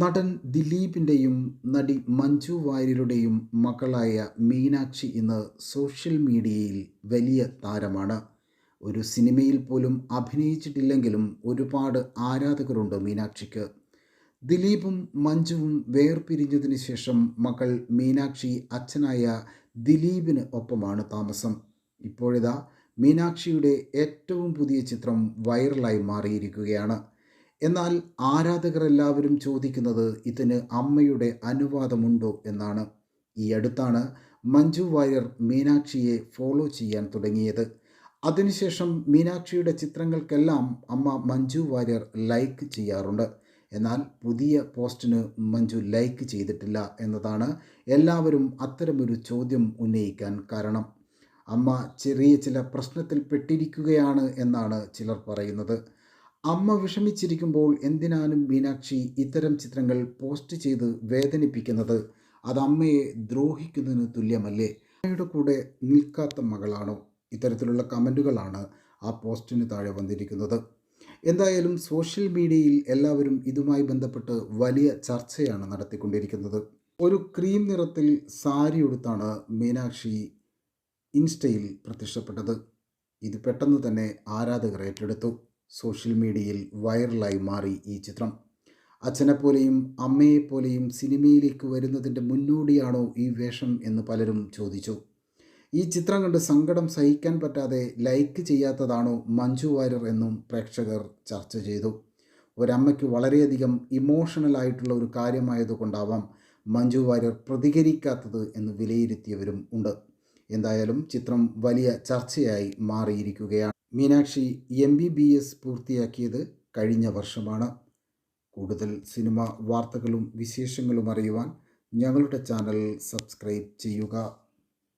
നടൻ ദിലീപിന്റെയും നടി മഞ്ജു വാര്യരുടെയും മകളായ മീനാക്ഷി ഇന്ന് സോഷ്യൽ മീഡിയയിൽ വലിയ താരമാണ്. ഒരു സിനിമയിൽ പോലും അഭിനയിച്ചിട്ടില്ലെങ്കിലും ഒരുപാട് ആരാധകരുണ്ട് മീനാക്ഷിക്ക്. ദിലീപും മഞ്ജുവും വേർപിരിഞ്ഞതിന് ശേഷം മകൾ മീനാക്ഷി അച്ഛനായ ദിലീപിന് ഒപ്പമാണ് താമസം. ഇപ്പോഴിതാ മീനാക്ഷിയുടെ ഏറ്റവും പുതിയ ചിത്രം വൈറലായി മാറിയിരിക്കുകയാണ്. എന്നാൽ ആരാധകർ എല്ലാവരും ചോദിക്കുന്നത് ഇതിന് അമ്മയുടെ അനുവാദമുണ്ടോ എന്നാണ്. ഈ അടുത്താണ് മഞ്ജു വാര്യർ മീനാക്ഷിയെ ഫോളോ ചെയ്യാൻ തുടങ്ങിയത്. അതിനുശേഷം മീനാക്ഷിയുടെ ചിത്രങ്ങൾക്കെല്ലാം അമ്മ മഞ്ജു വാര്യർ ലൈക്ക് ചെയ്യാറുണ്ട്. എന്നാൽ പുതിയ പോസ്റ്റിന് മഞ്ജു ലൈക്ക് ചെയ്തിട്ടില്ല എന്നതാണ് എല്ലാവരും അത്തരമൊരു ചോദ്യം ഉന്നയിക്കാൻ കാരണം. അമ്മ ചെറിയ ചില പ്രശ്നത്തിൽ പെട്ടിരിക്കുകയാണ് എന്നാണ് ചിലർ പറയുന്നത്. അമ്മ വിഷമിച്ചിരിക്കുമ്പോൾ എന്തിനാനും മീനാക്ഷി ഇത്തരം ചിത്രങ്ങൾ പോസ്റ്റ് ചെയ്ത് വേദനിപ്പിക്കുന്നത്? അത് അമ്മയെ ദ്രോഹിക്കുന്നതിന് തുല്യമല്ലേ? അമ്മയുടെ കൂടെ നിൽക്കാത്ത മകളാണോ? ഇത്തരത്തിലുള്ള കമന്റുകളാണ് ആ പോസ്റ്റിന് താഴെ വന്നിരിക്കുന്നത്. എന്തായാലും സോഷ്യൽ മീഡിയയിൽ എല്ലാവരും ഇതുമായി ബന്ധപ്പെട്ട് വലിയ ചർച്ചയാണ് നടത്തിക്കൊണ്ടിരിക്കുന്നത്. ഒരു ക്രീം നിറത്തിൽ സാരി ഉടുത്താണ് മീനാക്ഷി ഇൻസ്റ്റയിൽ പ്രത്യക്ഷപ്പെട്ടത്. ഇത് പെട്ടെന്ന് തന്നെ ആരാധകർ ഏറ്റെടുത്തു. സോഷ്യൽ മീഡിയയിൽ വൈറലായി മാറി ഈ ചിത്രം. അച്ഛനെപ്പോലെയും അമ്മയെപ്പോലെയും സിനിമയിലേക്ക് വരുന്നതിന്റെ മുന്നോടിയാണോ ഈ വേഷം എന്ന് പലരും ചോദിച്ചു. ഈ ചിത്രം കണ്ട് സങ്കടം സഹിക്കാൻ പറ്റാതെ ലൈക്ക് ചെയ്യാത്തതാണോ മഞ്ജു വാര്യർ എന്നും പ്രേക്ഷകർ ചർച്ച ചെയ്തു. ഒരമ്മയ്ക്ക് വളരെയധികം ഇമോഷണൽ ആയിട്ടുള്ള ഒരു കാര്യമായതുകൊണ്ടാവാം മഞ്ജു വാര്യർ പ്രതികരിക്കാത്തത് എന്ന് വിലയിരുത്തിയവരും ഉണ്ട്. എന്തായാലും ചിത്രം വലിയ ചർച്ചയായി മാറിയിരിക്കുകയാണ്. Meenakshi M B B S പൂർത്തിയാക്കിയത് കഴിഞ്ഞ വർഷമാണ്. കൂടുതൽ സിനിമ വാർത്തകളും വിശേഷങ്ങളും അറിയുവാൻ ഞങ്ങളുടെ ചാനൽ സബ്സ്ക്രൈബ് ചെയ്യുക.